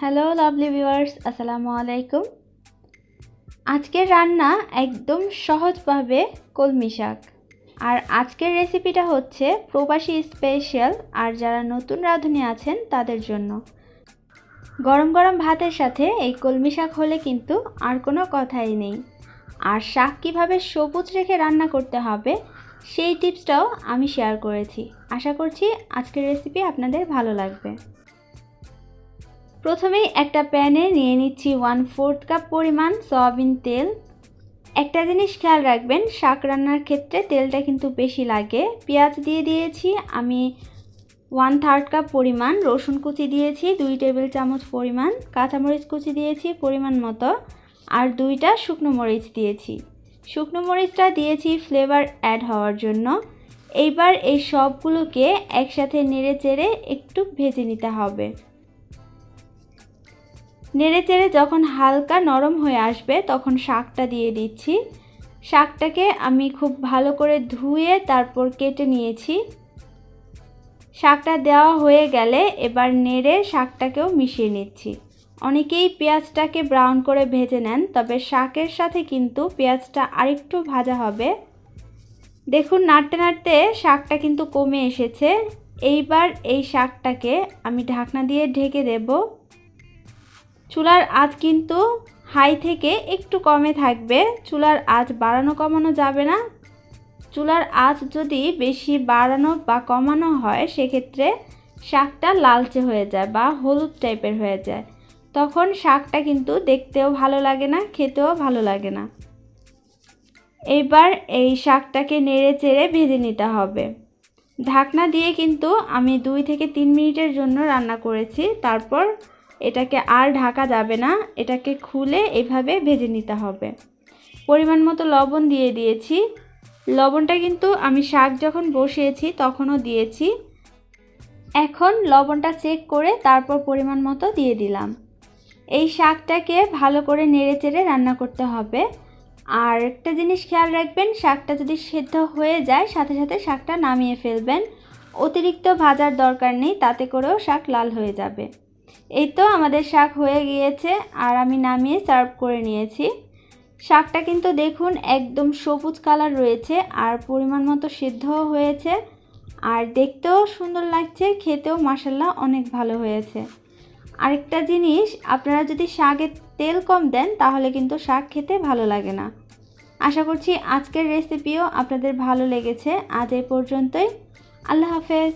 Hello lovely viewers আসসালামু আলাইকুম আজকের রান্না একদম সহজভাবে কলমি শাক। আর আজকের রেসিপিটা হচ্ছে প্রবাসী স্পেশাল আর যারা নতুন রাঁধুনি আছেন তাদের জন্য। গরম গরম ভাতের সাথে এই কলমি শাক হলে কিন্তু আর কোনো কথাই নেই। আর শাক কীভাবে সবুজ রেখে রান্না করতে হবে সেই টিপসটাও আমি শেয়ার করেছি। আশা করছি আজকের রেসিপি আপনাদের ভালো লাগবে। প্রথমেই একটা প্যানে নিয়ে নিচ্ছি ওয়ান ফোর্থ কাপ পরিমাণ সয়াবিন তেল। একটা জিনিস খেয়াল রাখবেন, শাক রান্নার ক্ষেত্রে তেলটা কিন্তু বেশি লাগে। পেঁয়াজ দিয়ে দিয়েছি, আমি ওয়ান থার্ড কাপ পরিমাণ, রসুন কুচি দিয়েছি, দুই টেবিল চামচ পরিমাণ, কাঁচামরিচ কুচি দিয়েছি পরিমাণ মতো, আর দুইটা শুকনো মরিচ দিয়েছি। শুকনো মরিচটা দিয়েছি ফ্লেভার অ্যাড হওয়ার জন্য। এইবার এই সবগুলোকে একসাথে নেড়ে চেড়ে একটু ভেজে নিতে হবে। নেড়ে চেড়ে যখন হালকা নরম হয়ে আসবে তখন শাকটা দিয়ে দিচ্ছি। শাকটাকে আমি খুব ভালো করে ধুয়ে তারপর কেটে নিয়েছি। শাকটা দেওয়া হয়ে গেলে এবার নেড়ে শাকটাকেও মিশিয়ে নিচ্ছি। অনেকেই পেঁয়াজটাকে ব্রাউন করে ভেজে নেন, তবে শাকের সাথে কিন্তু পেঁয়াজটা আরেকটু ভাজা হবে। দেখুন, নাড়তে নাড়তে শাকটা কিন্তু কমে এসেছে। এইবার এই শাকটাকে আমি ঢাকনা দিয়ে ঢেকে দেবো। চুলার আঁচ কিন্তু হাই থেকে একটু কমে থাকবে। চুলার আঁচ বাড়ানো কমানো যাবে না। চুলার আঁচ যদি বেশি বাড়ানো বা কমানো হয়, সেক্ষেত্রে শাকটা লালচে হয়ে যায় বা হলুদ টাইপের হয়ে যায়। তখন শাকটা কিন্তু দেখতেও ভালো লাগে না, খেতেও ভালো লাগে না। এইবার এই শাকটাকে নেড়ে চেড়ে ভেজে নিতে হবে। ঢাকনা দিয়ে কিন্তু আমি দুই থেকে তিন মিনিটের জন্য রান্না করেছি। তারপর এটাকে আর ঢাকা যাবে না, এটাকে খুলে এভাবে ভেজে নিতে হবে। পরিমাণ মতো লবণ দিয়ে দিয়েছি। লবণটা কিন্তু আমি শাক যখন বসিয়েছি তখনও দিয়েছি। এখন লবণটা চেক করে তারপর পরিমাণ মতো দিয়ে দিলাম। এই শাকটাকে ভালো করে নেড়ে চেড়ে রান্না করতে হবে। আর একটা জিনিস খেয়াল রাখবেন, শাকটা যদি সেদ্ধ হয়ে যায়, সাথে সাথে শাকটা নামিয়ে ফেলবেন। অতিরিক্ত ভাজার দরকার নেই, তাতে করেও শাক লাল হয়ে যাবে। এই তো আমাদের শাক হয়ে গিয়েছে, আর আমি নামিয়ে সার্ভ করে নিয়েছি। শাকটা কিন্তু দেখুন একদম সবুজ কালার রয়েছে, আর পরিমাণ মতো সিদ্ধও হয়েছে। আর দেখতেও সুন্দর লাগছে, খেতেও মাসাল্লাহ অনেক ভালো হয়েছে। আরেকটা জিনিস, আপনারা যদি শাকে তেল কম দেন, তাহলে কিন্তু শাক খেতে ভালো লাগে না। আশা করছি আজকের রেসিপিও আপনাদের ভালো লেগেছে। আজ এই পর্যন্তই। আল্লাহ হাফেজ।